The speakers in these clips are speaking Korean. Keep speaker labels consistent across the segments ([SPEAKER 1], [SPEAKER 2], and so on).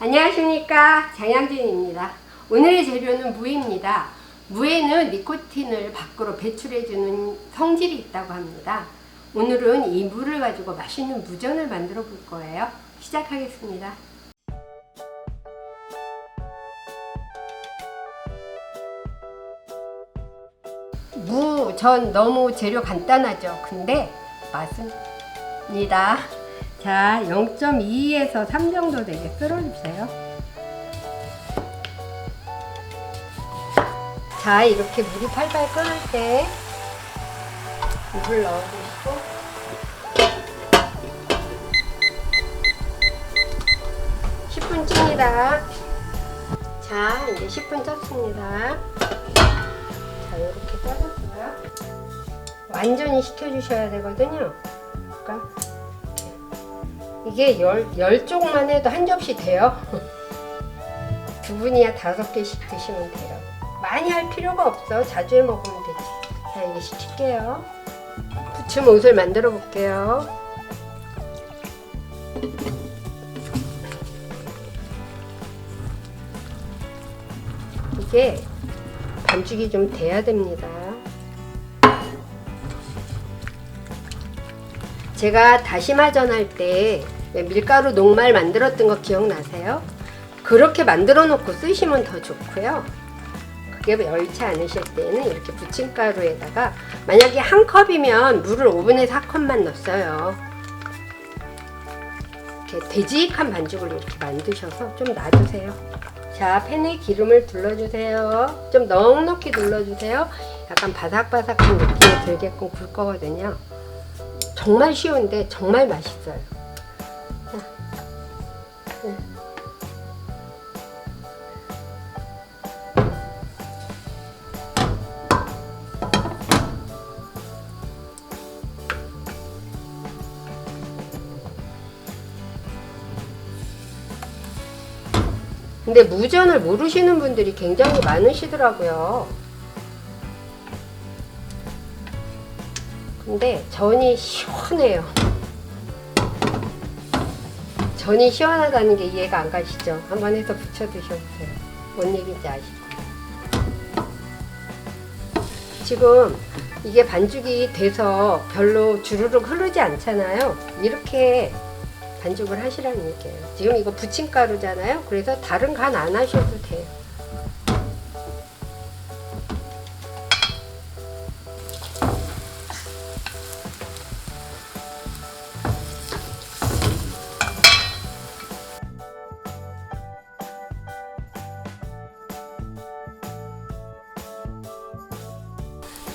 [SPEAKER 1] 안녕하십니까 장양진입니다. 오늘의 재료는 무입니다. 무에는 니코틴을 밖으로 배출해주는 성질이 있다고 합니다. 오늘은 이 무를 가지고 맛있는 무전을 만들어 볼 거예요. 시작하겠습니다. 무 전 너무 재료 간단하죠. 근데 맛은 입니다. 자, 0.2에서 3 정도 되게 썰어주세요. 자, 이렇게 물이 팔팔 끓을 때 물을 넣어주시고 십분 찝니다. 자, 이제 10분 쪘습니다. 자, 이렇게 짜줬고요. 완전히 식혀주셔야 되거든요. 그러니까 이게 열, 열 쪽만 해도 한 접시 돼요. 두 분이야 다섯 개씩 드시면 돼요. 많이 할 필요가 없어. 자주 해 먹으면 되지. 자, 이제 시킬게요. 부침 옷을 만들어 볼게요. 이게 반죽이 좀 돼야 됩니다. 제가 다시마전 할 때 밀가루 녹말 만들었던 거 기억나세요? 그렇게 만들어 놓고 쓰시면 더 좋고요. 그게 열지 않으실 때는 이렇게 부침가루에다가 만약에 한 컵이면 물을 5분에서 4컵만 넣었어요. 이렇게 되직한 반죽을 이렇게 만드셔서 좀 놔두세요. 자, 팬에 기름을 둘러주세요. 좀 넉넉히 눌러주세요. 약간 바삭바삭한 느낌이 들게끔 굴 거거든요. 정말 쉬운데 정말 맛있어요. 근데 무전을 모르시는 분들이 굉장히 많으시더라고요. 근데 전이 시원해요. 전이 시원하다는 게 이해가 안 가시죠? 한번 해서 부쳐 드셔보세요. 뭔 얘기인지 아시죠? 지금 이게 반죽이 돼서 별로 주르륵 흐르지 않잖아요. 이렇게 반죽을 하시라는 얘기예요. 지금 이거 부침가루잖아요. 그래서 다른 간 안 하셔도 돼요.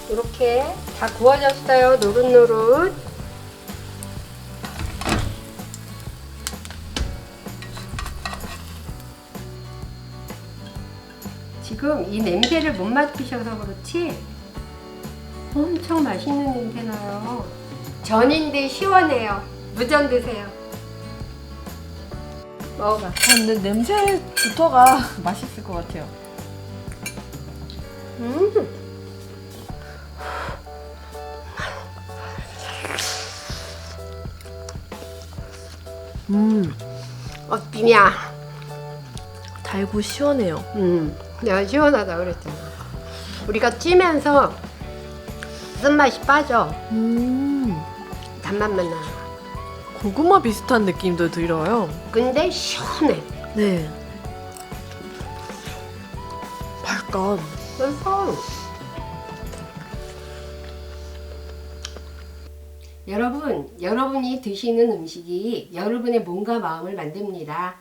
[SPEAKER 1] 이렇게 다 구워졌어요. 노릇노릇. 지금 이 냄새를 못 맡으셔서 그렇지 엄청 맛있는 냄새 나요. 전인데 시원해요. 무전 드세요. 먹어봐.
[SPEAKER 2] 아, 근데 냄새부터가 맛있을 것 같아요.
[SPEAKER 1] 음.
[SPEAKER 2] 음,
[SPEAKER 1] 어디냐?
[SPEAKER 2] 달고 시원해요.
[SPEAKER 1] 음. 내가 시원하다 그랬잖아. 우리가 찌면서 쓴맛이 빠져.
[SPEAKER 2] 음,
[SPEAKER 1] 단맛만 나.
[SPEAKER 2] 고구마 비슷한 느낌도 들어요.
[SPEAKER 1] 근데 시원해.
[SPEAKER 2] 네. 약간
[SPEAKER 1] 그래서 여러분, 여러분이 드시는 음식이 여러분의 몸과 마음을 만듭니다.